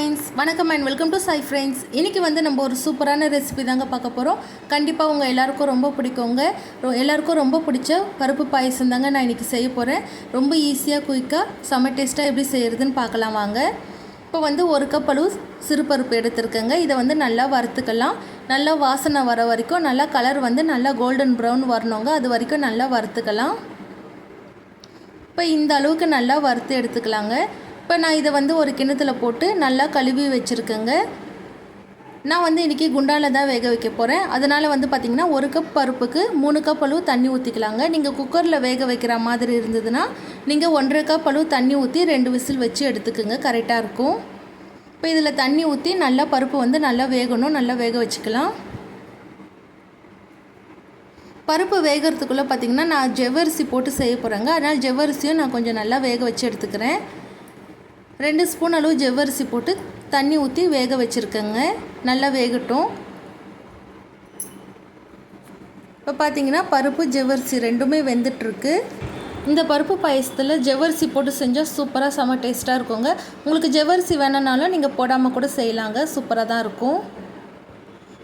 Friends வணக்கம் and welcome to சை friends இன்றைக்கி வந்து நம்ம ஒரு சூப்பரான ரெசிபி தாங்க பார்க்க போகிறோம் கண்டிப்பாக உங்கள் எல்லாருக்கும் ரொம்ப பிடிக்குங்க. எல்லாருக்கும் ரொம்ப பிடிச்ச பருப்பு பாயசம் தாங்க நான் இன்றைக்கி செய்ய போகிறேன் ரொம்ப ஈஸியாக குயிக்காக செம்ம டேஸ்ட்டாக எப்படி செய்கிறதுன்னு பார்க்கலாம் வாங்க. இப்போ வந்து ஒரு கப் அளவு சிறுபருப்பு எடுத்துருக்கேங்க. இதை வந்து நல்லா வறுத்துக்கலாம். நல்லா வாசனை வர வரைக்கும் நல்லா கலர் வந்து நல்லா கோல்டன் ப்ரௌன் வரணுங்க. அது வரைக்கும் நல்லா வறுத்துக்கலாம். இப்போ இந்த அளவுக்கு நல்லா வறுத்து எடுத்துக்கலாங்க. இப்போ நான் இதை வந்து ஒரு கிண்ணத்தில் போட்டு நல்லா கழுவி வச்சுருக்கேங்க. நான் வந்து இன்றைக்கி குண்டால தான் வேக வைக்க போகிறேன் அதனால் வந்து பார்த்திங்கன்னா ஒரு கப் பருப்புக்கு மூணு கப் அளவு தண்ணி ஊற்றிக்கலாங்க நீங்கள் குக்கரில் வேக வைக்கிற மாதிரி இருந்ததுன்னா நீங்கள் ஒன்றரை கப் அளவு தண்ணி ஊற்றி ரெண்டு விசில் வச்சு எடுத்துக்கோங்க. கரெக்டாக இருக்கும். இப்போ இதில் தண்ணி ஊற்றி நல்லா பருப்பு வந்து நல்லா வேகணும். நல்லா வேக வச்சுக்கலாம். பருப்பு வேகிறதுக்குள்ளே பார்த்திங்கன்னா நான் ஜவ்வரிசி போட்டு செய்ய போகிறேங்க அதனால் ஜவ்வரிசியும் நான் கொஞ்சம் நல்லா வேக வச்சு எடுத்துக்கிறேன். ரெண்டு ஸ்பூன் அளவு ஜவ்வரிசி போட்டு தண்ணி ஊற்றி வேக வச்சுருக்கேங்க. நல்லா வேகட்டும். இப்போ பார்த்தீங்கன்னா பருப்பு ஜவ்வரிசி ரெண்டுமே வெந்துட்டுருக்கு. இந்த பருப்பு பாயசத்தில் ஜவ்வரிசி போட்டு செஞ்சால் சூப்பராக செம்ம டேஸ்ட்டாக இருக்குங்க. உங்களுக்கு ஜவ்வரிசி வேணும்னாலும் நீங்கள் போடாமல் கூட செய்யலாங்க. சூப்பராக தான் இருக்கும்.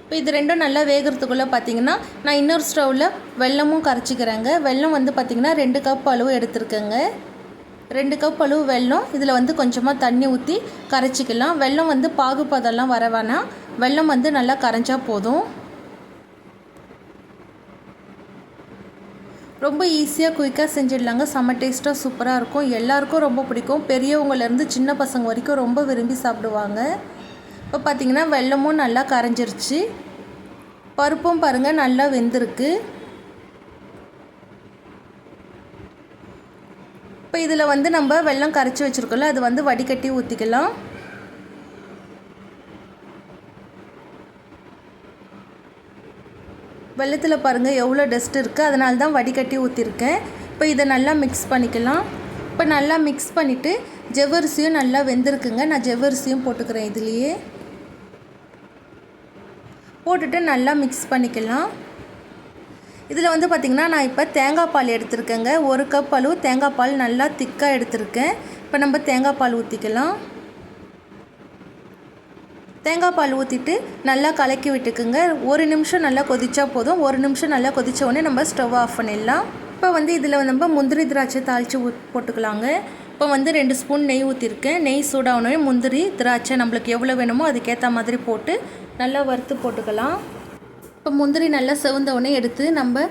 இப்போ இது ரெண்டும் நல்லா வேகிறதுக்குள்ளே பார்த்தீங்கன்னா நான் இன்னொரு ஸ்டவ்வில் வெல்லமும் கரைச்சிக்கிறேங்க. வெல்லம் வந்து பார்த்திங்கன்னா ரெண்டு கப் அளவு எடுத்துருக்கேங்க. ரெண்டு கப் அளவு வெல்லம் இதில் வந்து கொஞ்சமாக தண்ணி ஊற்றி கரைச்சிக்கலாம். வெல்லம் வந்து பாகுபதெல்லாம் வர வேணாம். வெல்லம் வந்து நல்லா கரைஞ்சா போதும். ரொம்ப ஈஸியாக குயிக்காக செஞ்சிடலாங்க. செம்ம டேஸ்ட்டாக சூப்பராக இருக்கும். எல்லாருக்கும் ரொம்ப பிடிக்கும். பெரியவங்கலேருந்து சின்ன பசங்க வரைக்கும் ரொம்ப விரும்பி சாப்பிடுவாங்க. இப்போ பார்த்திங்கன்னா வெல்லமும் நல்லா கரைஞ்சிருச்சு. பருப்பும் பாருங்கள் நல்லா வெந்திருக்கு. இப்போ இதில் வந்து நம்ம வெல்லம் கரைச்சி வச்சுருக்கோம்ல அது வந்து வடிகட்டி ஊற்றிக்கலாம் வெள்ளத்தில் பாருங்கள் எவ்வளோ டஸ்ட் இருக்குது அதனால தான் வடிகட்டி ஊற்றிருக்கேன் இப்போ இதை நல்லா மிக்ஸ் பண்ணிக்கலாம். இப்போ நல்லா மிக்ஸ் பண்ணிவிட்டு ஜவ்வரிசியும் நல்லா வெந்திருக்குங்க. நான் ஜவ்வரிசியும் போட்டுக்கிறேன் இதுலேயே. போட்டுட்டு நல்லா மிக்ஸ் பண்ணிக்கலாம். இதில் வந்து பார்த்திங்கன்னா நான் இப்போ தேங்காய் பால் எடுத்திருக்கேங்க. ஒரு கப் அளவு தேங்காய் பால் நல்லா திக்காக எடுத்திருக்கேன். இப்போ நம்ம தேங்காய் பால் ஊற்றிக்கலாம். தேங்காய் பால் ஊற்றிட்டு நல்லா கலக்கி விட்டுக்குங்க. ஒரு நிமிஷம் நல்லா கொதிச்சா போதும். ஒரு நிமிஷம் நல்லா கொதித்த உடனே நம்ம ஸ்டவ் ஆஃப் பண்ணிடலாம். இப்போ வந்து இதில் நம்ம முந்திரி திராட்சை தாளித்து போட்டுக்கலாங்க. இப்போ வந்து ரெண்டு ஸ்பூன் நெய் ஊற்றிருக்கேன். நெய் சூடாகணும் முந்திரி திராட்சை நம்மளுக்கு எவ்வளோ வேணுமோ அதுக்கேற்ற மாதிரி போட்டு நல்லா வறுத்து போட்டுக்கலாம். இப்போ முந்திரி நல்லா செவந்த உடனே எடுத்து நம்ம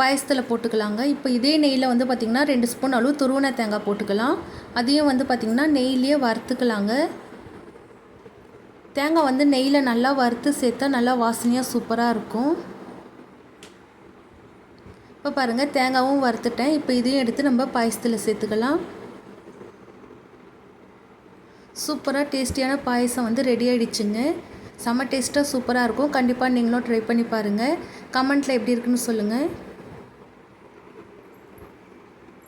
பாயசத்தில் போட்டுக்கலாங்க. இப்போ இதே நெய்யில் வந்து பார்த்திங்கன்னா ரெண்டு ஸ்பூன் அளவு துருவன தேங்காய் போட்டுக்கலாம். அதையும் வந்து பார்த்திங்கன்னா நெய்லேயே வறுத்துக்கலாங்க. தேங்காய் வந்து நெய்யில் நல்லா வறுத்து சேர்த்தா நல்லா வாசனையாக சூப்பராக இருக்கும். இப்போ பாருங்கள் தேங்காவும் வறுத்துட்டேன். இப்போ இதையும் எடுத்து நம்ம பாயசத்தில் சேர்த்துக்கலாம். சூப்பராக டேஸ்டியான பாயசம் வந்து ரெடி ஆகிடுச்சுங்க செம்ம டேஸ்ட்டாக சூப்பராக இருக்கும். கண்டிப்பாக நீங்களும் ட்ரை பண்ணி பாருங்கள் கமெண்ட்டில் எப்படி இருக்குன்னு சொல்லுங்கள்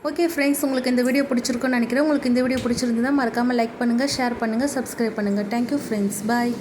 ஓகே ஃப்ரெண்ட்ஸ் உங்களுக்கு இந்த வீடியோ பிடிச்சிருக்குன்னு நினைக்கிறேன். உங்களுக்கு இந்த வீடியோ பிடிச்சிருந்ததுன்னா மறக்காமல் லைக் பண்ணுங்கள் ஷேர் பண்ணுங்கள் சப்ஸ்கிரைப் பண்ணுங்கள் தேங்க்யூ ஃப்ரெண்ட்ஸ் பாய்